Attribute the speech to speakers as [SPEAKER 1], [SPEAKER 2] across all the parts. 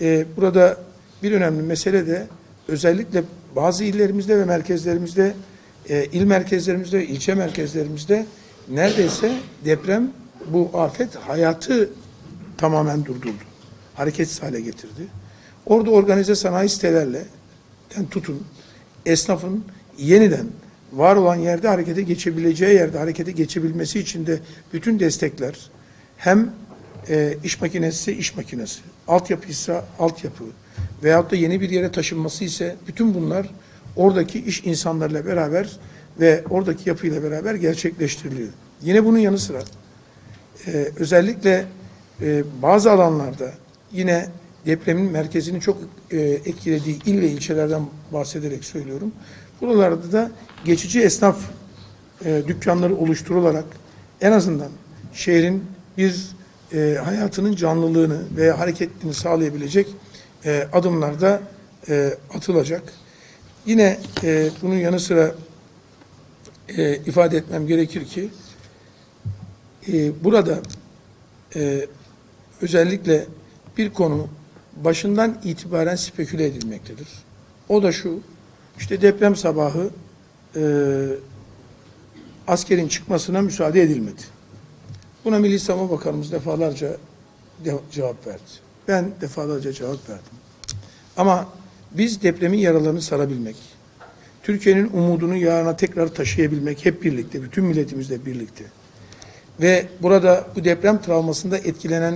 [SPEAKER 1] e, burada bir önemli mesele de özellikle bazı illerimizde ve merkezlerimizde, e, il merkezlerimizde, ilçe merkezlerimizde neredeyse deprem bu afet hayatı tamamen durdurdu. Hareketsiz hale getirdi. Orada organize sanayi sitelerle yani tutun esnafın yeniden var olan yerde harekete geçebileceği yerde harekete geçebilmesi için de bütün destekler hem e, iş makinesi iş makinesi, altyapıysa altyapı veyahut da yeni bir yere taşınması ise bütün bunlar oradaki iş insanlarıyla beraber ve oradaki yapıyla beraber gerçekleştiriliyor. Yine bunun yanı sıra e, özellikle e, bazı alanlarda yine depremin merkezini çok e, etkilediği il ve ilçelerden bahsederek söylüyorum. Buralarda da geçici esnaf e, dükkanları oluşturularak en azından şehrin bir e, hayatının canlılığını ve hareketini sağlayabilecek e, adımlar da e, atılacak. Yine e, bunun yanı sıra e, ifade etmem gerekir ki e, burada e, özellikle bir konu başından itibaren speküle edilmektedir. O da şu, işte deprem sabahı e, askerin çıkmasına müsaade edilmedi. Buna Milli Savunma Bakanımız defalarca de- cevap verdi. Ben defalarca cevap verdim. Ama biz depremin yaralarını sarabilmek, Türkiye'nin umudunu yarına tekrar taşıyabilmek hep birlikte, bütün milletimizle birlikte ve burada bu deprem travmasında etkilenen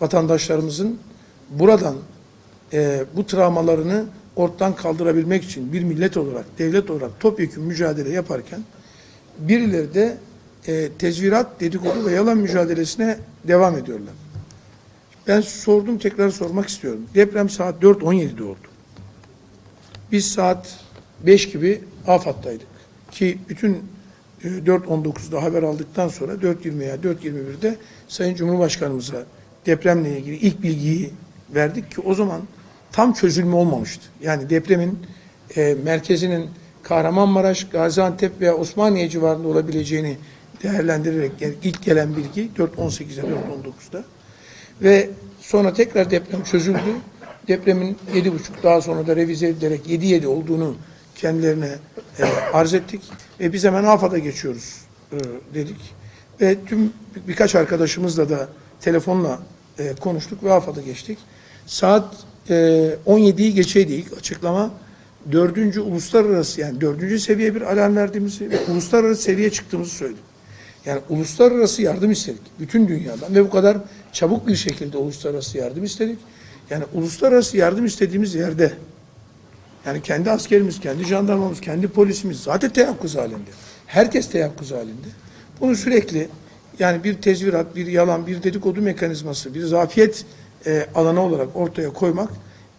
[SPEAKER 1] vatandaşlarımızın buradan e, bu travmalarını ortadan kaldırabilmek için bir millet olarak, devlet olarak topyekun mücadele yaparken birileri de e, tezvirat, dedikodu ve yalan mücadelesine devam ediyorlar. Ben sordum, tekrar sormak istiyorum. Deprem saat 4.17'de oldu. Biz saat 5 gibi AFAD'daydık. Ki bütün e, 4.19'da haber aldıktan sonra 4.20 veya 4.21'de Sayın Cumhurbaşkanımıza depremle ilgili ilk bilgiyi verdik ki o zaman tam çözülme olmamıştı. Yani depremin e, merkezinin Kahramanmaraş, Gaziantep veya Osmaniye civarında olabileceğini değerlendirerek yani ilk gelen bilgi 4.18'e 4.19'da ve sonra tekrar deprem çözüldü. Depremin 7.5 daha sonra da revize edilerek 7.7 olduğunu kendilerine e, arz ettik ve biz hemen AFAD'a geçiyoruz e, dedik. Ve tüm birkaç arkadaşımızla da telefonla e, konuştuk ve AFAD'a geçtik. Saat e, 17'yi geçeydi ilk açıklama. Dördüncü uluslararası yani dördüncü seviye bir alarm verdiğimizi ve uluslararası seviyeye çıktığımızı söyledik. Yani uluslararası yardım istedik bütün dünyadan ve bu kadar çabuk bir şekilde uluslararası yardım istedik. Yani uluslararası yardım istediğimiz yerde yani kendi askerimiz, kendi jandarmamız, kendi polisimiz zaten teyakkuz halinde. Herkes teyakkuz halinde. Bunu sürekli yani bir tezvirat, bir yalan, bir dedikodu mekanizması, bir zafiyet e, alanı olarak ortaya koymak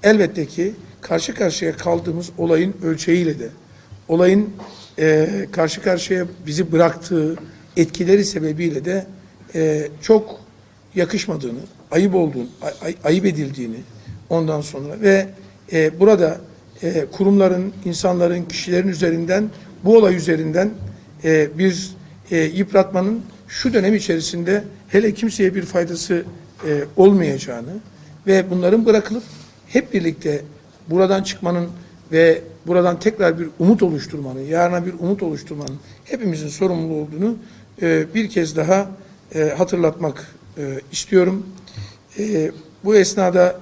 [SPEAKER 1] elbette ki karşı karşıya kaldığımız olayın ölçeğiyle de olayın e, karşı karşıya bizi bıraktığı etkileri sebebiyle de e, çok yakışmadığını, ayıp olduğunu, ay- ay- ayıp edildiğini ondan sonra ve e, burada e, kurumların, insanların, kişilerin üzerinden bu olay üzerinden e, bir e, yıpratmanın şu dönem içerisinde hele kimseye bir faydası e, olmayacağını ve bunların bırakılıp hep birlikte buradan çıkmanın ve buradan tekrar bir umut oluşturmanın, yarına bir umut oluşturmanın hepimizin sorumlu olduğunu e, bir kez daha e, hatırlatmak e, istiyorum. E, bu esnada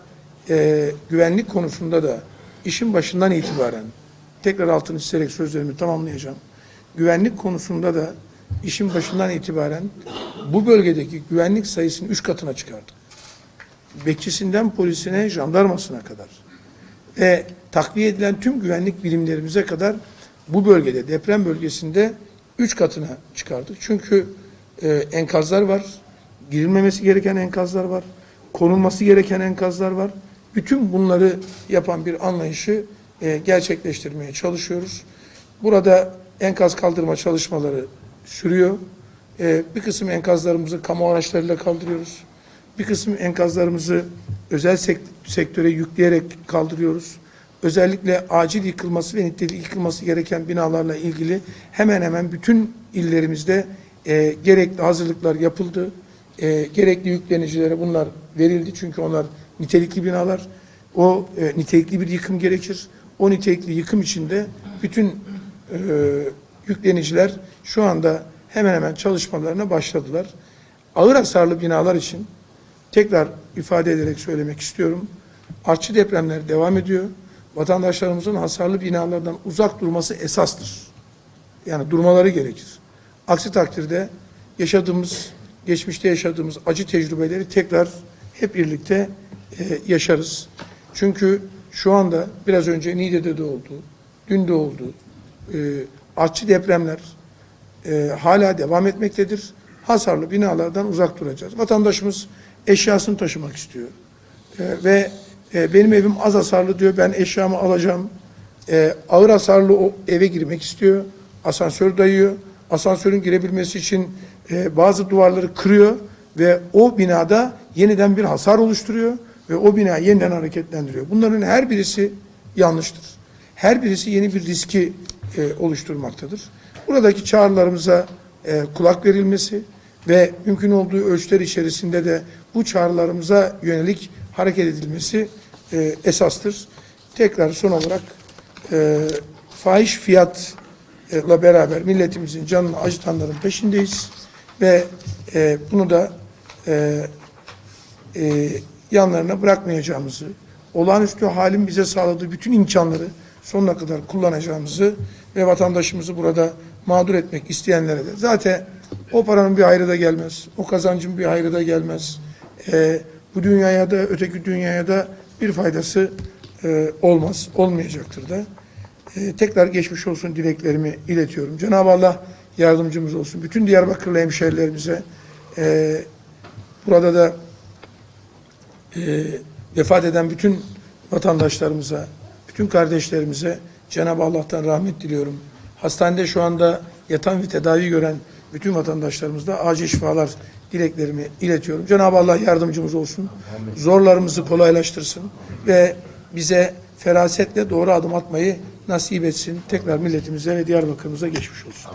[SPEAKER 1] güvenlik konusunda da işin başından itibaren tekrar altını çizerek sözlerimi tamamlayacağım. Güvenlik konusunda da işin başından itibaren bu bölgedeki güvenlik sayısını üç katına çıkardık. Bekçisinden polisine, jandarmasına kadar ve takviye edilen tüm güvenlik birimlerimize kadar bu bölgede, deprem bölgesinde üç katına çıkardık. Çünkü e, enkazlar var, girilmemesi gereken enkazlar var, konulması gereken enkazlar var. Bütün bunları yapan bir anlayışı e, gerçekleştirmeye çalışıyoruz. Burada enkaz kaldırma çalışmaları sürüyor. E, bir kısım enkazlarımızı kamu araçlarıyla kaldırıyoruz. Bir kısım enkazlarımızı özel sek- sektöre yükleyerek kaldırıyoruz. Özellikle acil yıkılması ve nitelikli yıkılması gereken binalarla ilgili hemen hemen bütün illerimizde e, gerekli hazırlıklar yapıldı. E, gerekli yüklenicilere bunlar verildi çünkü onlar nitelikli binalar O e, nitelikli bir yıkım gerekir. O nitelikli yıkım içinde bütün e, yükleniciler şu anda hemen hemen çalışmalarına başladılar. Ağır hasarlı binalar için tekrar ifade ederek söylemek istiyorum. Artçı depremler devam ediyor. Vatandaşlarımızın hasarlı binalardan uzak durması esastır. Yani durmaları gerekir. Aksi takdirde yaşadığımız, geçmişte yaşadığımız acı tecrübeleri tekrar hep birlikte e, yaşarız. Çünkü şu anda biraz önce Niğde'de de oldu, dün de oldu. E, artçı depremler e, hala devam etmektedir. Hasarlı binalardan uzak duracağız. Vatandaşımız eşyasını taşımak istiyor. E, ve e, benim evim az hasarlı diyor, ben eşyamı alacağım. E, ağır hasarlı o eve girmek istiyor. Asansör dayıyor. Asansörün girebilmesi için e, bazı duvarları kırıyor ve o binada yeniden bir hasar oluşturuyor ve o bina yeniden hareketlendiriyor. Bunların her birisi yanlıştır. Her birisi yeni bir riski e, oluşturmaktadır. Buradaki çağrılarımıza e, kulak verilmesi ve mümkün olduğu ölçüler içerisinde de bu çağrılarımıza yönelik hareket edilmesi e, esastır. Tekrar son olarak e, fahiş fiyatla beraber milletimizin canını acıtanların peşindeyiz ve e, bunu da e, e, yanlarına bırakmayacağımızı, olağanüstü halin bize sağladığı bütün imkanları sonuna kadar kullanacağımızı ve vatandaşımızı burada mağdur etmek isteyenlere de zaten o paranın bir hayrı da gelmez, o kazancın bir hayrı da gelmez. E, bu dünyaya da öteki dünyaya da bir faydası e, olmaz, olmayacaktır da. E, tekrar geçmiş olsun dileklerimi iletiyorum. Cenab-ı Allah yardımcımız olsun. Bütün Diyarbakırlı hemşehrilerimize e, burada da e, vefat eden bütün vatandaşlarımıza, bütün kardeşlerimize Cenab-ı Allah'tan rahmet diliyorum. Hastanede şu anda yatan ve tedavi gören bütün vatandaşlarımıza acil şifalar dileklerimi iletiyorum. Cenab-ı Allah yardımcımız olsun. Zorlarımızı kolaylaştırsın ve bize ferasetle doğru adım atmayı nasip etsin. Tekrar milletimize ve Diyarbakır'ımıza geçmiş olsun.